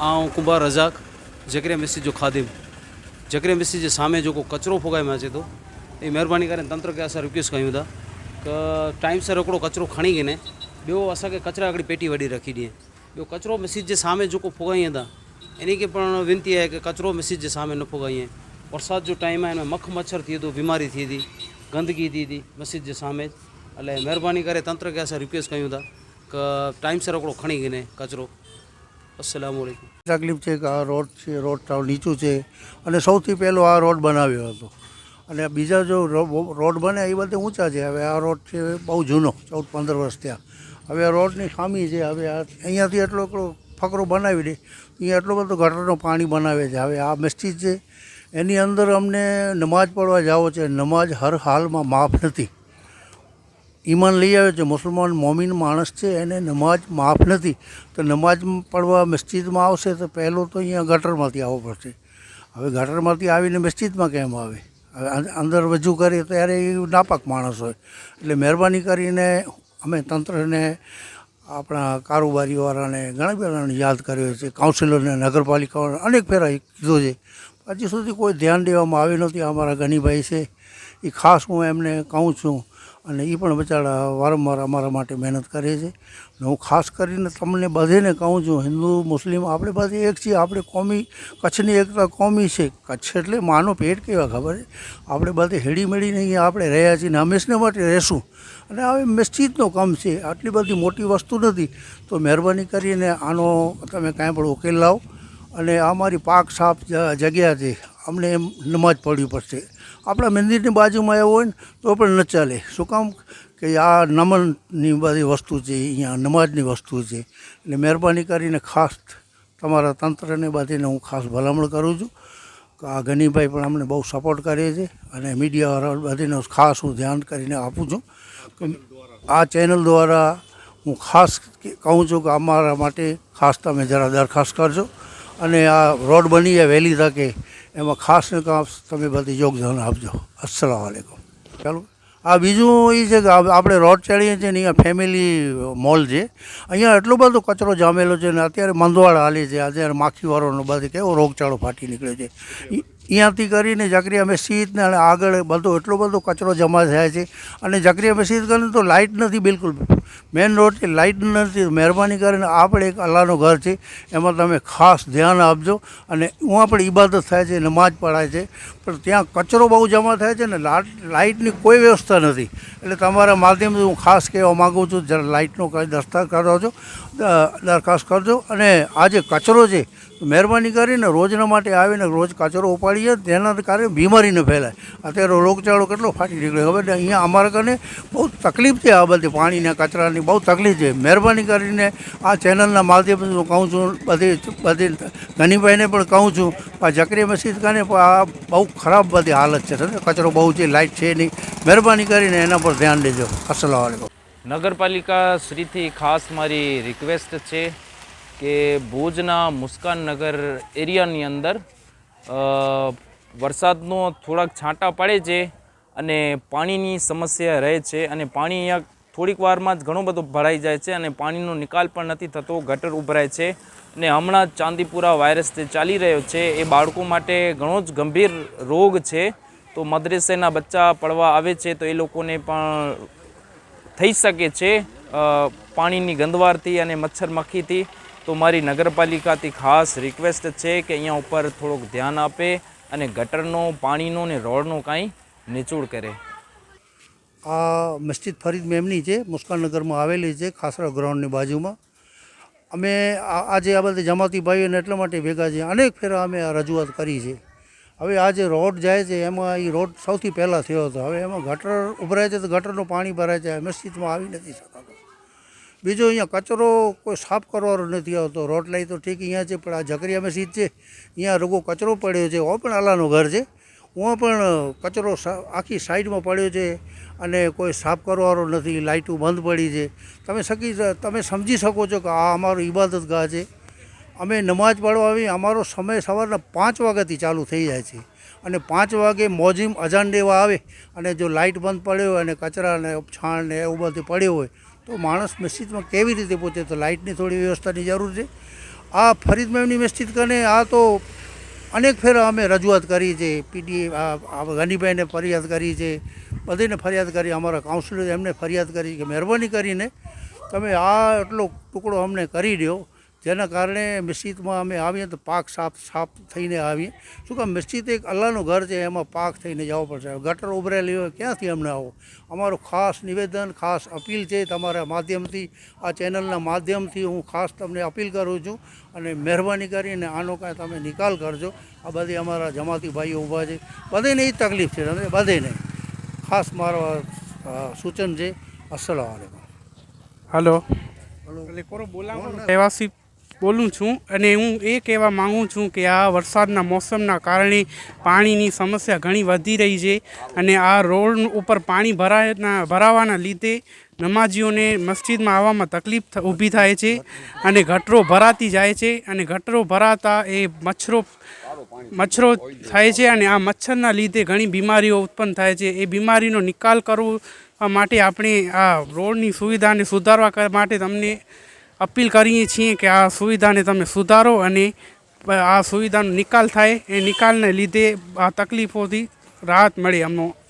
ऐं कुंभार रज़ाक जेकॾहिं मिसिज जो खादिम जेकॾहिं मिसिज जे साम्हूं जेको कचिरो फुगाए में अचे थो ऐं महिरबानी करे तंत्र खे असां रिक्वेस्ट कयूं था त टाइम सां हिकिड़ो कचिरो खणी गिने ॿियो असांखे कचिरा हिकिड़ी पेटी वॾी रखी ॾिए ॿियो कचिरो मिसिज जे साम्हूं जेको फुगाईं था इन खे पाण विनती आहे की कचिरो मिसिज जे साम्हूं न फुगाईं बरसाति जो टाइम आहे हिन में मख मच्छर थिए थो बीमारी थिए थी गंदगी थिए थी मस्जिद जे साम्हूं अलाए महिरबानी करे तंत्र खे असां रिक्वेस्ट कयूं था त टाइम सां हिकिड़ो खणी गिने कचिरो અસલામ તકલીફ છે કે આ રોડ છે, રોડ સાવ નીચું છે. અને સૌથી પહેલો આ રોડ બનાવ્યો હતો. અને બીજા જો રોડ બને એ બધે ઊંચા છે. હવે આ રોડ છે બહુ જૂનો, ચૌદ, પંદર વર્ષ થયા. હવે આ રોડની ખામી છે. હવે આ અહીંયાથી એટલો એટલો ફકરો બનાવી દે. અહીંયા એટલો બધો ગટરનો પાણી બનાવે છે. હવે આ મસ્જિદ છે. એની અંદર અમને નમાજ પઢવા જાવો છે. નમાજ હર હાલમાં માફ નથી. ઈમાન લઈ આવ્યો છે. મુસલમાન મોમીન માણસ છે, એને નમાજ માફ નથી. તો નમાજ પડવા મસ્જિદમાં આવશે તો પહેલો તો અહીંયા ગટરમાંથી આવવો પડશે. હવે ગટરમાંથી આવીને મસ્જિદમાં કેમ આવે? હવે અંદર રજૂ કરે ત્યારે એ નાપાક માણસ હોય. એટલે મહેરબાની કરીને અમે તંત્રને, આપણા કારોબારીવાળાને ઘણા બધાને યાદ કર્યો છે. કાઉન્સિલરને, નગરપાલિકાઓને અનેક ફેરા કીધો છે. હજી સુધી કોઈ ધ્યાન દેવામાં આવ્યું નથી. અમારા ગનીભાઈ છે. એ ખાસ હું એમને કહું છું. અને એ પણ બચારા વારંવાર અમારા માટે મહેનત કરે છે. ને હું ખાસ કરીને તમને બધેને કહું છું, હિન્દુ, મુસ્લિમ, આપણે બધી એક છીએ, આપણે કોમી કચ્છની એકતા કોમી છે. કચ્છ એટલે માનો પેટ કેવા ખબર છે? આપણે બધે હેડી મેળીને અહીંયા આપણે રહ્યા છીએ ને હંમેશને માટે રહેશું. અને હવે મસ્જિદનો કામ છે, આટલી બધી મોટી વસ્તુ નથી. તો મહેરબાની કરીને આનો તમે કાંઈ પણ ઉકેલ લાવો. અને આ મારી પાક સાફ જગ્યા છે. અમને એમ નમાજ પઢવી પડશે. આપણા મંદિરની બાજુમાં એવું હોય ને, તો પણ ન ચાલે. શું કામ કે આ નમનની બધી વસ્તુ છે, અહીંયા નમાજની વસ્તુ છે. એટલે મહેરબાની કરીને ખાસ તમારા તંત્રને બધીને હું ખાસ ભલામણ કરું છું. કે આ ગનીભાઈ પણ અમને બહુ સપોર્ટ કરે છે અને મીડિયાવાળા બધીને ખાસ હું ધ્યાન કરીને આપું છું. આ ચેનલ દ્વારા હું ખાસ કહું છું કે અમારા માટે ખાસ તમે જરા દરખાસ્ત કરજો. અને આ રોડ બની જાય, વહેલી તકે એમાં ખાસ ને ખાસ તમે બધી યોગદાન આપજો. અસલામ વાલેકુમ ચાલો. આ બીજું એ છે કે આપણે રોડ ચડીએ છીએ ને અહીંયા ફેમિલી મોલ છે. અહીંયા એટલો બધો કચરો જામેલો છે ને અત્યારે મંદવાડ હાલે છે. અત્યારે માખીવાળોનો બધે કેવો રોગચાળો ફાટી નીકળ્યો છે. અહીંયાથી કરીને જકરિયા મસ્જિદને આગળ બધો એટલો બધો કચરો જમા થાય છે. અને જકરિયા મસ્જિદ કરીને તો લાઇટ નથી બિલકુલ. મેઇન રોડ છે લાઇટ નથી, મહેરબાની કરીને આપણે એક અલ્લાહનું ઘર છે. એમાં તમે ખાસ ધ્યાન આપજો. અને હું પણ ઇબાદત થાય છે, નમાજ પઢાય છે. પણ ત્યાં કચરો બહુ જમા થાય છે ને લાઇટની કોઈ વ્યવસ્થા નથી. એટલે તમારા માધ્યમથી હું ખાસ કહેવા માગું છું, જરા લાઇટનો કંઈ દસ્તાર કરાવજો દરખાસ્ત કરજો અને આ જે કચરો છે, મહેરબાની કરીને રોજના માટે આવીને રોજ કચરો ઉપાડીએ તેના કારણે બીમારી ન ફેલાય. અત્યારે રોગચાળો કેટલો ફાટી નીકળ્યો. હવે અહીંયા અમારા ઘરને બહુ તકલીફ છે આ બધી પાણીના કચરાની, બહુ તકલીફ છે. મહેરબાની કરીને આ ચેનલના માધ્યમથી હું કહું છું, બધી બધી ધનીભાઈને પણ કહું છું, આ જકરી મસ્જિદ કાને આ બહુ ખરાબ બધી હાલત છે? કચરો બહુ છે, લાઇટ છે નહીં. મહેરબાની કરીને એના પર ધ્યાન દેજો. અસલામ નગરપાલિકા શ્રીથી ખાસ મારી રિક્વેસ્ટ છે કે ભુજના મુસ્કાન નગર એરિયાની અંદર વરસાદનો થોડાક છાંટા પડે છે અને પાણીની સમસ્યા રહે છે અને પાણી અહીંયા થોડીક વારમાં જ ઘણો બધો ભરાઈ જાય છે અને પાણીનો નિકાલ પણ નથી થતો, ગટર ઉભરાય છે અને હમણાં ચાંદીપુરા વાયરસ જે ચાલી રહ્યો છે એ બાળકો માટે ઘણો જ ગંભીર રોગ છે. તો મદ્રેસેના બચ્ચા પડવા આવે છે તો એ લોકોને પણ થઈ શકે છે પાણીની ગંદવારથી અને મચ્છર મક્ખીથી તો મારી નગરપાલિકાથી ખાસ રિક્વેસ્ટ છે કે અહીંયા ઉપર થોડુંક ધ્યાન આપે અને ગટરનો, પાણીનો ને રોડનો કાંઈ નિચોડ કરે. આ મસ્જિદ ફરીદ મેમની છે મુસ્કાનગરમાં આવેલી છે, ખાસરા ગ્રાઉન્ડની બાજુમાં. અમે આજે આ બધા જમાતી ભાઈઓને એટલા માટે ભેગા છે અનેક ફેરા અમે રજૂઆત કરી છે. હવે આ જે રોડ જાય છે, એમાં એ રોડ સૌથી પહેલાં થયો હતો. હવે એમાં ગટર ઉભરાય છે તો ગટરનું પાણી ભરાય છે. મસ્જિદમાં આવી નથી શકાતું. બીજો અહીંયા કચરો કોઈ સાફ કરવાનો નથી આવતો. રોડ લાઈ તો ઠીક અહીંયા છે, પણ આ ઝકરિયા મસ્જિદ છે, અહીંયા રગો કચરો પડ્યો છે. ઓ પણ આલાનું ઘર છે. હું પણ કચરો આખી સાઈડમાં પડ્યો છે અને કોઈ સાફ કરવાનો નથી. લાઇટો બંધ પડી છે. તમે શકી, તમે સમજી શકો છો કે આ અમારું ઇબાદત ગાહ છે. અમે નમાજ પાડવા આવી, અમારો સમય સવારના પાંચ વાગ્યાથી ચાલુ થઈ જાય છે. અને પાંચ વાગે મોજીમ અજાન દેવા આવે અને જો લાઇટ બંધ પડ્યો હોય અને કચરા ને છાણ ને એવું બધું પડ્યો હોય, તો માણસ મસ્જિદમાં કેવી રીતે પહોંચે? તો લાઇટની થોડી વ્યવસ્થાની જરૂર છે. આ ફરીદ મેમની મસ્જિદ કને આ તો અનેક ફેર અમે રજૂઆત કરી છે. પીડી ગનીભાઈને ફરિયાદ કરી છે. બધીને ફરિયાદ કરી, અમારા કાઉન્સિલર એમને ફરિયાદ કરી કે, મહેરબાની કરીને તમે આ એટલો ટુકડો અમને કરી દો જેના કારણે મસ્જિદમાં અમે આવીએ તો પાક સાફ સાફ થઈને આવીએ. શું કે મસ્જિદ એક અલ્લાહનું ઘર છે એમાં પાક થઈને જવું પડશે. ગટર ઉભરેલી હોય ક્યાંથી અમને આવો? અમારું ખાસ નિવેદન ખાસ અપીલ છે તમારા માધ્યમથી આ ચેનલના માધ્યમથી હું ખાસ તમને અપીલ કરું છું અને મહેરબાની કરીને આનો કાંઈ તમે નિકાલ કરજો. આ બધી અમારા જમાતી ભાઈઓ ઊભા છે. બધેને એ તકલીફ છે તમને બધેને. ખાસ મારો સૂચન છે અસલામ હલો. રહેવાસી બોલું છું અને હું એ કહેવા માગું છું કે આ વરસાદના મોસમના કારણે પાણીની સમસ્યા ઘણી વધી રહી છે અને આ રોડ ઉપર પાણી ભરાયના, ભરાવાના લીધે નમાજીઓને મસ્જિદમાં આવવામાં તકલીફ ઊભી થાય છે અને ગટરો ભરાતી જાય છે અને ગટરો ભરાતા એ મચ્છરો મચ્છરો થાય છે અને આ મચ્છરના લીધે ઘણી બીમારીઓ ઉત્પન્ન થાય છે. એ બીમારીનો નિકાલ કરવો માટે આપણે આ રોડની સુવિધાને સુધારવા માટે તમને અપીલ કરીએ છીએ કે આ સુવિધાને તમે સુધારો અને આ સુવિધાનો નિકાલ થાય. એ નિકાલને લીધે આ તકલીફોથી રાહત મળે અમનો